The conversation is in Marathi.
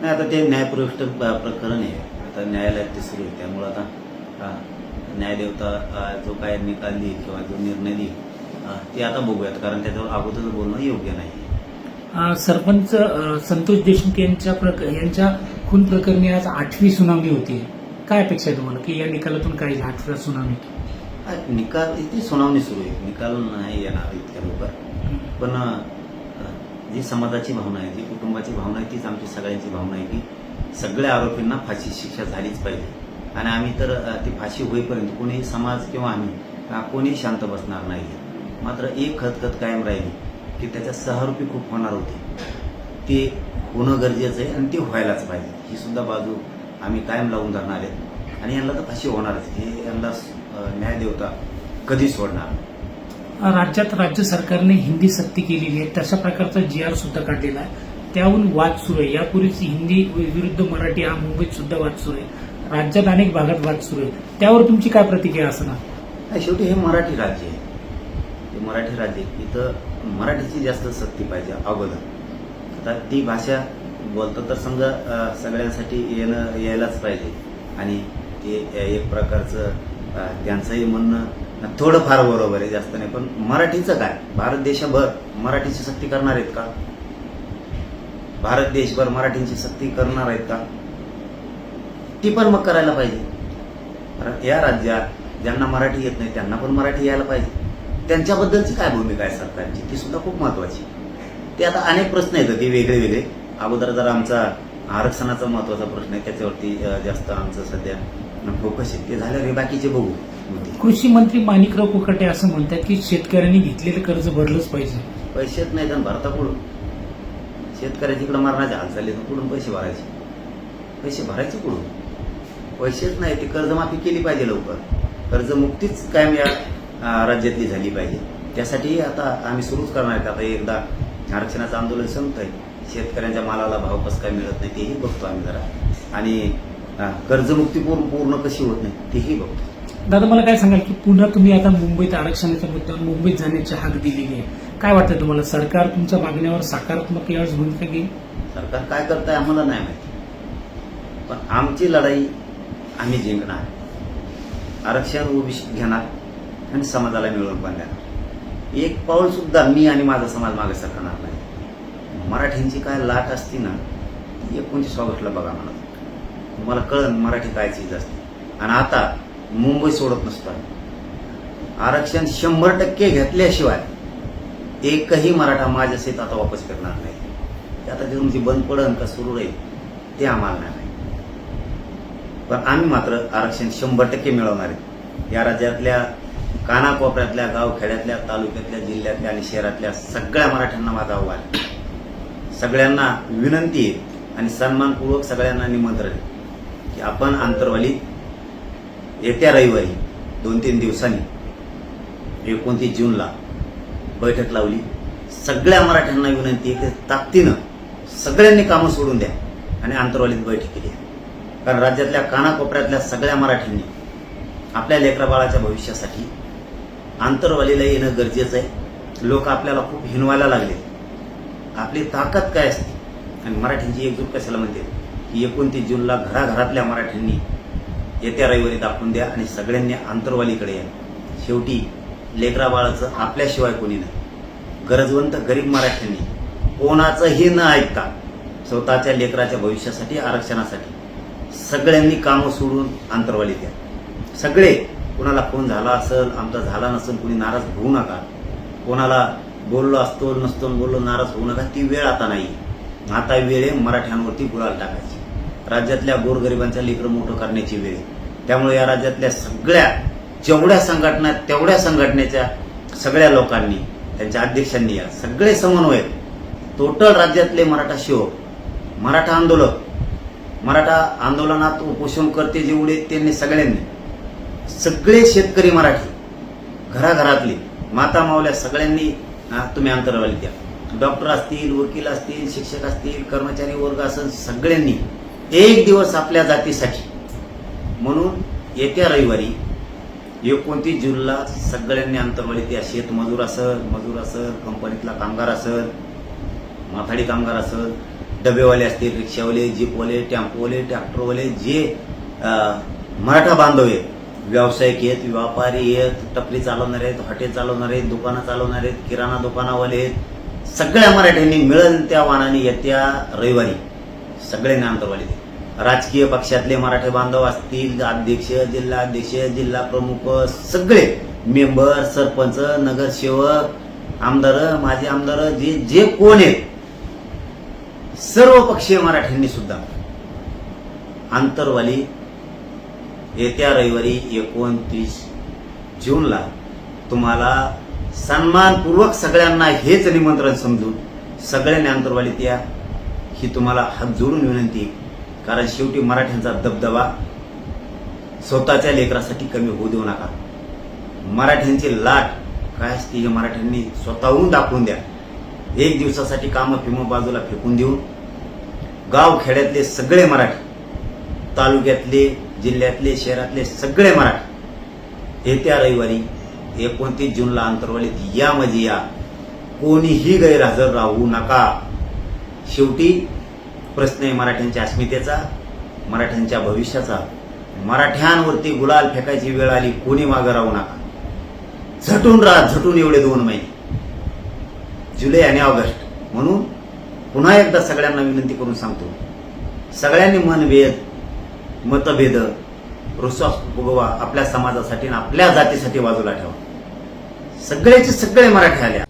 नाही आता ते न्यायप्रविष्ट प्रकरण आहे. आता न्यायालयात ते सुरू आहे. त्यामुळं आता न्यायदेवता जो काय निकाल देईल किंवा जो निर्णय देईल ते आता बघूयात. कारण त्याच्यावर अगोदर बोलणं योग्य नाही. सरपंच संतोष देशमुख यांच्या यांच्या खून प्रकरणी आज आठवी सुनावणी होती. काय अपेक्षा आहे तुम्हाला? की या निकालातून काय? आठव्या सुनावणी? निकाल इथे सुनावणी सुरू आहे. निकाल नाही येणार इतक्या लवकर. पण जी समाजाची भावना आहे जी कुटुंबाची भावना आहे तीच आमची सगळ्यांची भावना आहे की सगळ्या आरोपींना फाशी शिक्षा झालीच पाहिजे. आणि आम्ही तर ती फाशी होईपर्यंत कोणीही समाज किंवा आम्ही कोणीही शांत बसणार नाही मात्र एक खतखत कायम राहिली की त्याच्या सहारोपी खूप होणार होते. ते होणं गरजेचं आहे आणि ते व्हायलाच पाहिजे. ही सुद्धा बाजू आम्ही कायम लावून धरणार आहेत आणि यांना तर फाशी होणारच. हे यांना न्याय देवता कधी सोडणार? नाही. राज्यात राज्य सरकारने हिंदी सक्ती केलेली आहे. तशा प्रकारचा जी आर सुद्धा काढलेला आहे. त्याहून वाद सुरू आहे. यापूर्वीच हिंदी विरुद्ध मराठी हा मुंबईत सुद्धा वाद सुरू आहे. राज्यात अनेक भागात वाद सुरू आहे. त्यावर तुमची काय प्रतिक्रिया असणार? शेवटी हे मराठी राज्य आहे. हे मराठी राज्य आहे. इथं मराठीची जास्त सक्ती पाहिजे अगोदर. आता ती भाषा बोलतो तर समजा सगळ्यांसाठी येणं यायलाच पाहिजे. आणि ते एक प्रकारचं त्यांचंही म्हणणं थोडंफार बरोबर आहे जास्त नाही पण मराठीचं काय? भारत देशभर मराठीची सक्ती करणार आहेत का? भारत देशभर मराठींची सक्ती करणार आहेत का? ती पण मग करायला पाहिजे. कारण या राज्यात ज्यांना मराठी येत नाही त्यांना पण मराठी यायला पाहिजे. त्यांच्याबद्दलची काय भूमिका आहे सरकारची? ती सुद्धा खूप महत्वाची. ते आता अनेक प्रश्न येतात ते वेगळे वेगळे. अगोदर जर आमचा आरक्षणाचा महत्त्वाचा प्रश्न आहे त्याच्यावरती जास्त आमचं सध्या फोकस आहे. ते झालं रे बाकीचे बघू. कृषी मंत्री माणिकराव कुकाटे असं म्हणतात की शेतकऱ्यांनी घेतलेलं कर्ज भरलंच पाहिजे. पैसेच नाही तर भरता कुठून शेतकऱ्याची इकडे मरणाचे हालचाली तर कुठून पैसे भरायचे? पैसे भरायचे कुठून? पैसेच नाही ते कर्जमाफी केली पाहिजे लवकर. कर्जमुक्तीच कायम या राज्यातली झाली पाहिजे. त्यासाठी आता आम्ही सुरूच करणार आहेत. आता एकदा आरक्षणाचं आंदोलन संपत आहे शेतकऱ्यांच्या मालाला भाव कसं काय मिळत नाही तेही बघतो आम्ही जरा. आणि कर्जमुक्ती पूर्ण पूर्ण कशी होत नाही तेही बघतो. दादा मला काय सांगाल की पुन्हा तुम्ही आता मुंबईत आरक्षणाच्या मुद्द्यावर मुंबईत जाण्याची हाक दिलेली आहे. काय वाटतं तुम्हाला? सरकार तुमच्या मागण्यावर सकारात्मक यावेळेस भूमिका घेईल? सरकार काय करताय आम्हाला नाही माहिती. पण आमची लढाई आम्ही जिंकणार. आरक्षण ओबीसी घेणार आणि समाजाला मिळवून पण देणार. एक पाऊल सुद्धा मी आणि माझा समाज मागे सरकणार नाही. मराठींची काय लाट असती ना ती एकोणतीस ऑगस्टला बघा मला. तुम्हाला कळन मराठी काय चीज असते आणि आता मुंबई सोडत नसतात आरक्षण शंभर टक्के घेतल्याशिवाय एकही मराठा माझ्या शेत आता वापस करणार नाही. ते आता ते तुमची बंद पडन का सुरू राहील ते आम्हाला नाही पण आम्ही मात्र आरक्षण शंभर टक्के मिळवणार आहे. या राज्यातल्या कानाकोपऱ्यातल्या गावखेड्यातल्या तालुक्यातल्या जिल्ह्यातल्या आणि शहरातल्या सगळ्या मराठ्यांना माझा आव्हान आहे. सगळ्यांना विनंती आहे आणि सन्मानपूर्वक सगळ्यांना निमंत्रण आहे की आपण आंतरवाली येत्या रविवारी दोन तीन दिवसांनी एकोणतीस जूनला बैठक लावली. सगळ्या मराठ्यांना विनंती आहे की ताकदीनं सगळ्यांनी कामं सोडून द्या आणि आंतरवालीत बैठक केली. कारण राज्यातल्या कानाकोपऱ्यातल्या सगळ्या मराठ्यांनी आपल्या लेकरा बाळाच्या भविष्यासाठी आंतरवालीला येणं गरजेचं आहे. लोक आपल्याला खूप हिनवायला लागले. आपली ताकद काय असते? आणि मराठ्यांची एकजूट कशाला म्हणते? की एकोणतीस जूनला घराघरातल्या मराठ्यांनी येत्या रविवारी दाखवून द्या आणि सगळ्यांनी आंतरवालीकडे या. शेवटी लेकरा बाळाचं आपल्याशिवाय कोणी नाही. गरजवंत गरीब मराठ्यांनी कोणाचंही न ऐकता स्वतःच्या लेकराच्या भविष्यासाठी आरक्षणासाठी सगळ्यांनी कामं सोडून आंतरवाली द्या सगळे कोणाला फोन झाला असेल आमचा झाला नसेल कोणी नाराज होऊ नका. कोणाला बोललो असतो नसतो बोललो नाराज होऊ नका ती वेळ आता नाही. आता वेळ आहे मराठ्यांवरती गुळाल टाकायची. राज्यातल्या गोरगरिबांच्या लेकरं मोठं करण्याची वेळ आहे. त्यामुळे या राज्यातल्या सगळ्या जेवढ्या संघटना तेवढ्या संघटनेच्या सगळ्या लोकांनी त्यांच्या अध्यक्षांनी या सगळे समन्वय टोटल राज्यातले मराठा शिवक मराठा आंदोलक मराठा आंदोलनात उपोषणकर्ते जेवढे त्यांनी सगळ्यांनी सगळे शेतकरी मराठी घराघरातले माता मावल्या सगळ्यांनी तुम्ही अंतरवाली द्या. डॉक्टर असतील वकील असतील शिक्षक असतील कर्मचारी वर्ग असेल सगळ्यांनी एक दिवस आपल्या जातीसाठी म्हणून येत्या रविवारी एकोणतीस जूनला सगळ्यांनी अंतरवाली त्या शेतमजूर असेल मजूर असेल कंपनीतला कामगार असेल माथाडी कामगार असेल डबेवाले असतील रिक्षावाले जीपवाले टॅम्पोवाले ट्रॅक्टरवाले जे मराठा बांधव आहेत व्यावसायिक आहेत व्यापारी आहेत टपरी चालवणारे आहेत हॉटेल चालवणारे आहेत दुकानं चालवणारे आहेत किराणा दुकानावाले आहेत सगळ्या मराठ्यांनी मिळेल त्या वाहनाने येत्या रविवारी सगळे नामतवाले राजकीय पक्षातले मराठी बांधव असतील अध्यक्ष जिल्हाध्यक्ष जिल्हा प्रमुख सगळे मेंबर सरपंच नगरसेवक आमदार माजी आमदार जे जे कोण आहेत सर्व पक्षीय मराठ्यांनी सुद्धा आंतरवाली येत्या रविवारी एकोणतीस जूनला तुम्हाला सन्मानपूर्वक सगळ्यांना हेच निमंत्रण समजून सगळ्यांनी आंतरवालीत या ही तुम्हाला हात जोडून विनंती आहे. कारण शेवटी मराठ्यांचा दबदबा स्वतःच्या लेकरासाठी कमी होऊ देऊ नका. मराठ्यांची लाट काय असते हे मराठ्यांनी स्वतःहून दाखवून द्या. एक दिवसासाठी कामं फिमं बाजूला फेकून देऊन गाव खेड्यातले सगळे मराठी तालुक्यातले जिल्ह्यातले शहरातले सगळे मराठी येत्या रविवारी एकोणतीस जूनला अंतरवालीत या म्हणजे या कोणीही गैरहजर राहू नका. शेवटी प्रश्न आहे मराठ्यांच्या अस्मितेचा मराठ्यांच्या भविष्याचा. मराठ्यांवरती गुलाल फेकायची वेळ आली कोणी मागं राहू नका. झटून राहा झटून एवढे दोन महिने. जुलै आणि ऑगस्ट. म्हणून पुन्हा एकदा सगळ्यांना विनंती करून सांगतो. सगळ्यांनी मनभेद मतभेद रुसवा भोगवा आपल्या समाजासाठी आणि आपल्या जातीसाठी बाजूला ठेवा. सगळेचे सगळे मराठी आल्या.